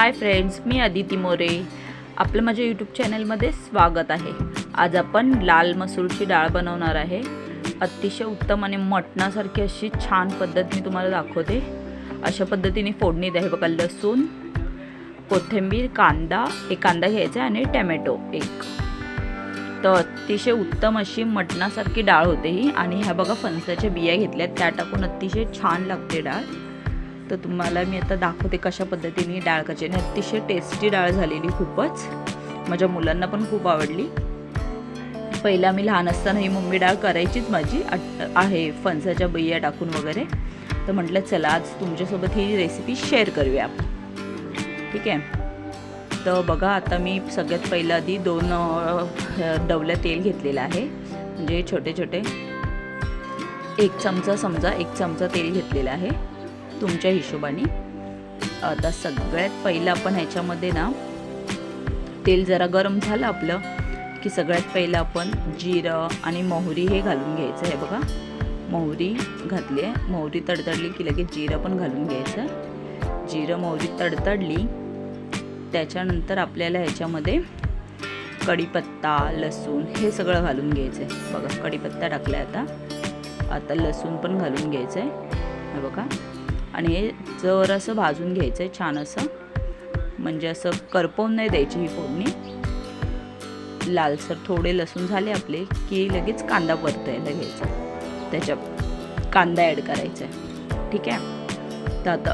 हाय friends मी अदिती मोरे. आपलं माझ्या यूट्यूब चॅनलमध्ये स्वागत आहे. आज आपण लाल मसूरची डाळ बनवणार आहे. अतिशय उत्तम आणि मटणासारखी अशी छान पद्धत मी तुम्हाला दाखवते. अशा पद्धतीने फोडणी द्या. हे बघा लसूण कोथिंबीर कांदा एक कांदा घ्यायचा आणि टॅमॅटो एक. तर अतिशय उत्तम अशी मटणासारखी डाळ होते ही. आणि ह्या बघा फणसाच्या बिया घेतल्या त्या टाकून अतिशय छान लागते डाळ. तर तुम्हाला मी आता दाखवते कशा पद्धतीने डाळ कशी आणि अतिशय टेस्टी डाळ झालेली खूपच. माझ्या मुलांना पण खूप आवडली. पहिला मी लहान असताना ही मम्मी डाळ करायचीच माझी. आट- आहे फणसाच्या बिया टाकून वगैरे. तर म्हटलं चला आज तुमच्यासोबत ही रेसिपी शेअर करूया आपण. ठीक आहे? तर बघा आता मी सगळ्यात पहिलं आधी दोन डवल्या तेल घेतलेलं आहे. म्हणजे छोटे छोटे एक चमचा समजा एक चमचा तेल घेतलेलं आहे. तुमच्या हिशोबाने? आता सगळ्यात पहिलं आपण ह्याच्यामध्ये ना तेल जरा गरम झालं आपलं की सगळ्यात पहिलं आपण जिरं आणि मोहरी हे घालून घ्यायचं आहे बघा. मोहरी घातली आहे. मोहरी तडतडली की लगेच जिरं पण घालून घ्यायचं. जिरं मोहरी तडतडली त्याच्यानंतर आपल्याला ह्याच्यामध्ये कढीपत्ता लसूण हे सगळं घालून घ्यायचं आहे. बघा कढीपत्ता टाकला आहे आता. आता लसूण पण घालून घ्यायचं आहे. बघा. आणि हे जर असं भाजून घ्यायचं आहे छान असं म्हणजे असं करपवून नाही द्यायची ही फोडणी. लालसर थोडे लसूण झाले आपले की लगेच कांदा परतायला घ्यायचा. त्याच्या कांदा ॲड करायचा आहे. ठीक आहे? तर आता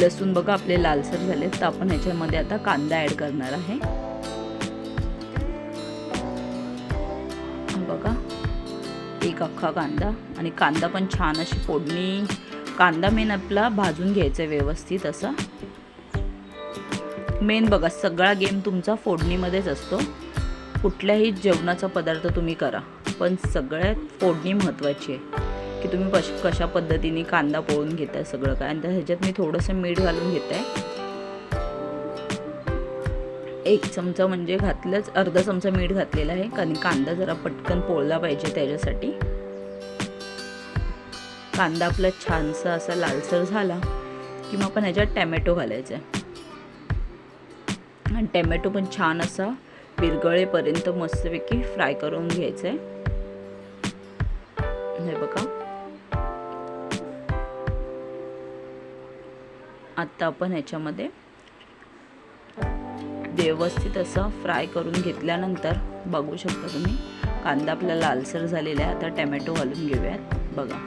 लसूण बघा आपले लालसर झाले तर आपण ह्याच्यामध्ये आता कांदा ॲड करणार आहे. बघा एक अख्खा कांदा आणि कांदा पण छान अशी फोडणी कांदा मेन आपला भाजून घ्यायचा आहे व्यवस्थित असा. मेन बघा सगळा गेम तुमचा फोडणीमध्येच असतो. कुठल्याही जेवणाचा पदार्थ तुम्ही करा पण सगळ्यात फोडणी महत्त्वाची आहे. की तुम्ही कश कशा पद्धतीने कांदा पोळून घेताय सगळं काय. आणि ह्याच्यात मी थोडंसं मीठ घालून घेत. आहे एक चमचा म्हणजे घातलंच अर्धा चमचा मीठ घातलेला आहे. कारण कांदा जरा पटकन पोळला पाहिजे त्याच्यासाठी. कांदा आपला छानसा असा लालसर झाला की मग आपण ह्याच्यात टॅमॅटो घालायचा आहे आणि टॅमॅटो पण छान असा विरगळेपर्यंत मस्तपैकी फ्राय करून घ्यायचं आहे हे बघा. आत्ता आपण ह्याच्यामध्ये व्यवस्थित असं फ्राय करून घेतल्यानंतर बघू शकता तुम्ही कांदा आपला लालसर झालेला आहे आता टॅमॅटो घालून घेऊयात. बघा.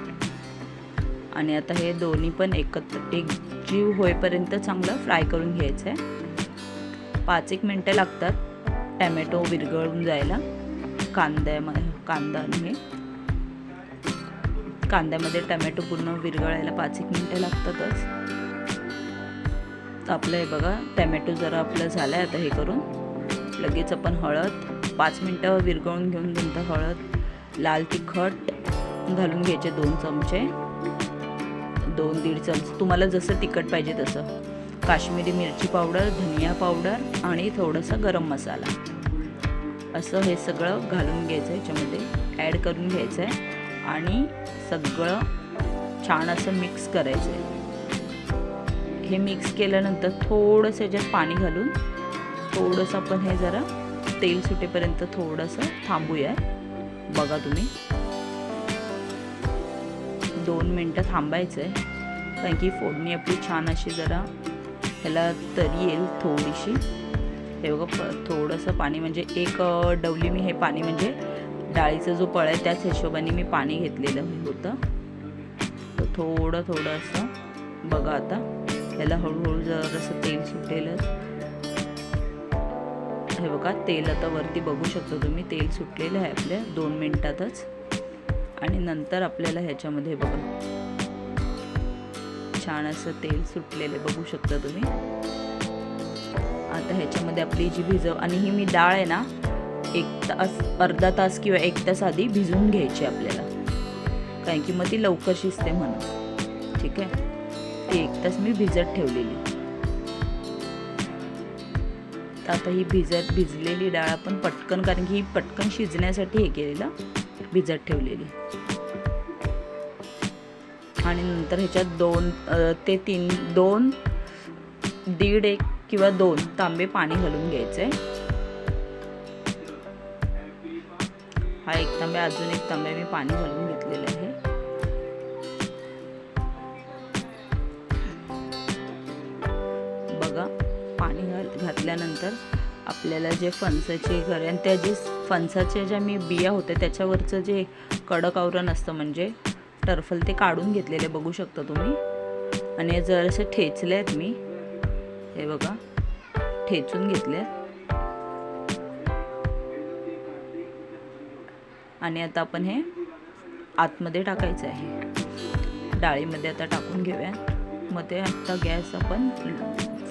आणि आता हे दोन्ही पण एकत्र एक जीव होईपर्यंत चांगलं फ्राय करून घ्यायचं आहे पाच एक मिनटं लागतात. टॅमॅटो विरघळून जायला. कांद्यामध्ये कांदा आणि हे कांद्यामध्ये टमॅटो पूर्ण विरघळायला पाच एक मिनटं लागतातच. तर आपलं हे बघा टॅमॅटो जरा आपलं झालं आहे आता हे करून. लगेच आपण हळद पाच मिनटं विरघळून घेऊन नंतर हळद लाल तिखट घालून घ्यायचे दोन चमचे. दोन दीड चमचे. तुम्हाला जसं तिखट पाहिजे तसं. काश्मीरी मिरची पावडर धनिया पावडर आणि थोडासा गरम मसाला. असं हे सगळं घालून घ्यायचं ह्याच्यामध्ये ॲड करून घ्यायचं आहे आणि सगळं छान असं मिक्स करायचं आहे हे मिक्स केल्यानंतर थोडंसं ह्याच्यात पाणी घालून थोडंसं आपण हे जरा तेल सुटेपर्यंत थोडंसं थांबूया बघा तुम्ही. दोन मिनटं थांबायचं आहे कारण की फोडणी आपली छान अशी जरा ह्याला तरी येईल थोडीशी. हे बघा प थोडंसं पाणी म्हणजे एक डवली मी हे पाणी म्हणजे डाळीचा जो पळ आहे त्याच हिशोबाने मी पाणी घेतलेलं होतं. तर थोडं थोडं असं बघा आता. ह्याला हळूहळू जरासं तेल सुटेलच. हे बघा तेल आता वरती बघू शकतो तुम्ही. तेल सुटलेलं आहे आपल्या दोन मिनटातच. आणि नंतर आपल्याला ह्याच्यामध्ये बघा. छान असं तेल सुटलेले बघू शकता तुम्ही. आता ह्याच्यामध्ये आपली जी भिजव आणि ही मी डाळ आहे ना एक तास अर्धा तास किंवा एक तास आधी भिजवून घ्यायची आपल्याला. कारण की मग ती लवकर शिजते म्हणून. ठीक आहे? ती एक तास मी भिजत ठेवलेली. आता ही भिजत भिजलेली डाळ आपण पटकन कारण की ही पटकन शिजण्यासाठी हे केलेलं. भिजत ठेवलेली. आणि नंतर ह्याच्यात दोन ते तीन दोन दीड एक किंवा दोन तांबे पाणी घालून घ्यायचं. आहे हा एक तांबे अजून एक तांबे मी पाणी घालून घेतलेलं आहे. बघा पाणी घाल घातल्यानंतर आपल्याला जे फणसाचे घर आणि त्या जे फणसाच्या ज्या मी बिया होत्या त्याच्यावरचं जे कडक आवरण असतं म्हणजे टर्फल ते काढून घेतलेले बघू शकता तुम्ही. आणि जर असे ठेचले आहेत मी. हे बघा ठेचून घेतले. आणि आता आपण हे आतमध्ये टाकायचं आहे. डाळीमध्ये आता टाकून घेऊया. मग ते आता गॅस आपण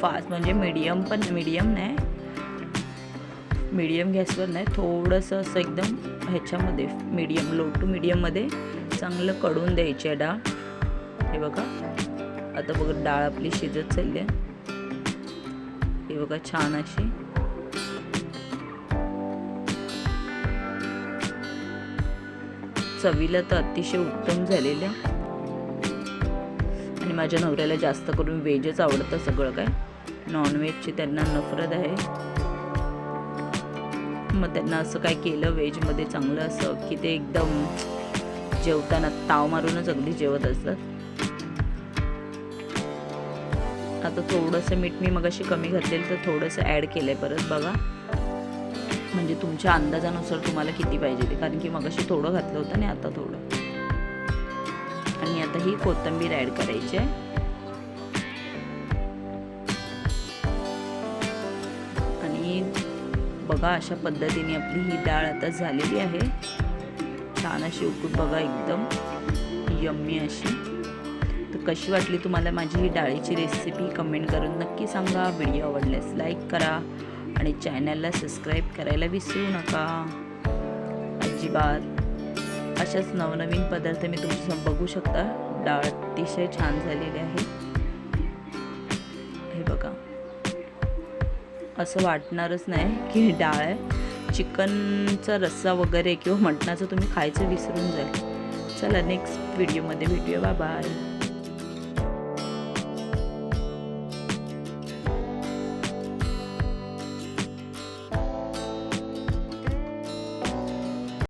फास्ट म्हणजे मीडियम पण मीडियम नाही मीडियम गॅसवर नाही थोडंसं असं एकदम ह्याच्यामध्ये मीडियम लो टू मीडियममध्ये चांगलं कडून द्यायची आहे डाळ. हे बघा. आता बघा डाळ आपली शिजत चालली आहे. हे बघा छान अशी. चवीला तर अतिशय उत्तम झालेल्या आणि माझ्या नवऱ्याला जास्त करून व्हेजच आवडतं सगळं काय. नॉनव्हेजची त्यांना नफरत आहे. मग त्यांना असं काय केलं व्हेजमध्ये चांगलं असं की ते एकदम जेवताना ताव मारूनच अगदी जेवत असतात? आता थोडंसं मीठ मी मगाशी कमी घातलेलं तर थोडंसं ॲड केलं आहे परत बघा. म्हणजे तुमच्या अंदाजानुसार तुम्हाला किती पाहिजे ते कारण की मगाशी थोडं घातलं होतं आणि आता थोडं. आणि आता ही कोथिंबीर ॲड करायची आहे. बघा अशा पद्धतीने आपली ही डाळ आता झालेली आहे. छान अशी उकळून बघा एकदम यम्मी अशी. तर कशी वाटली तुम्हाला माझी ही डाळीची रेसिपी कमेंट करून नक्की सांगा. व्हिडिओ आवडल्यास लाईक करा आणि चॅनलला सबस्क्राईब करायला विसरू नका. अजिबात. अशाच नवनवीन पदार्थ मी तुमच्यासमोर बघू शकता. डाळ अतिशय छान झालेली आहे. असं वाटणारच नाही की डाळ आहे. चिकनचा रस्सा वगैरे किंवा मटणाचं तुम्ही खायचं विसरून जाईल. चला नेक्स्ट व्हिडिओमध्ये भेटूया. बाबा बाय